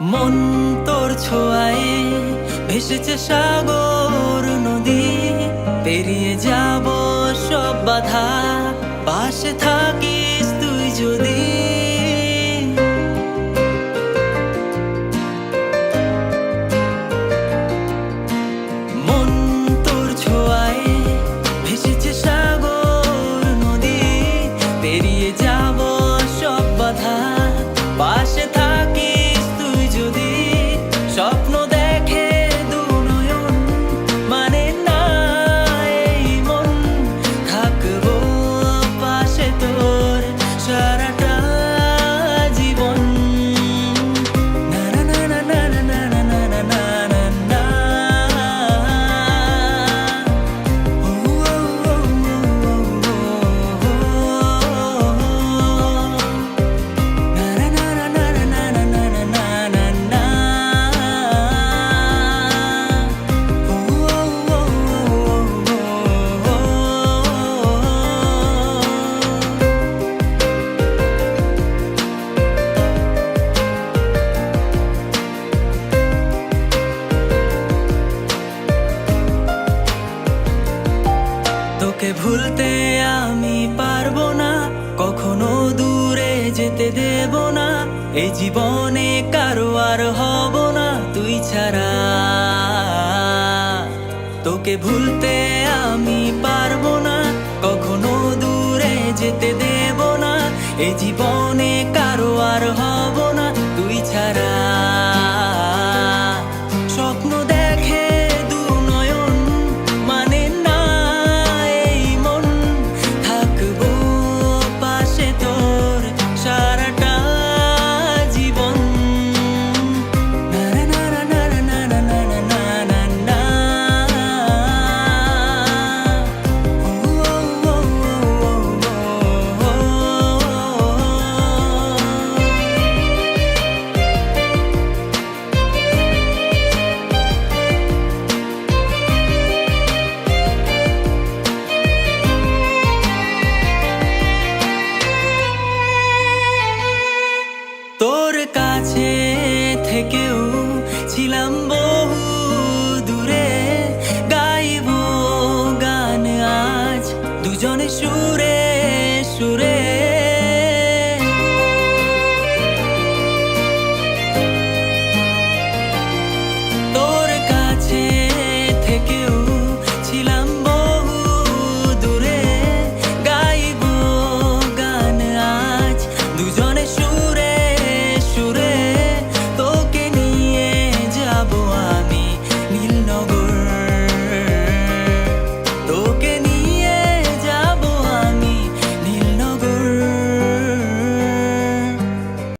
মন তোর ছোঁয়ায় ভেসেছে সাগর নদী। পেরিয়ে যাব সব বাধা পাশে থাকি ভুলতে আমি পারব না, কখনো দূরে যেতে দেব না এই জীবনে কারও আর হব না, তুই ছাড়া। তোকে ভুলতে আমি পার তোর কাছে থেকেও ছিলাম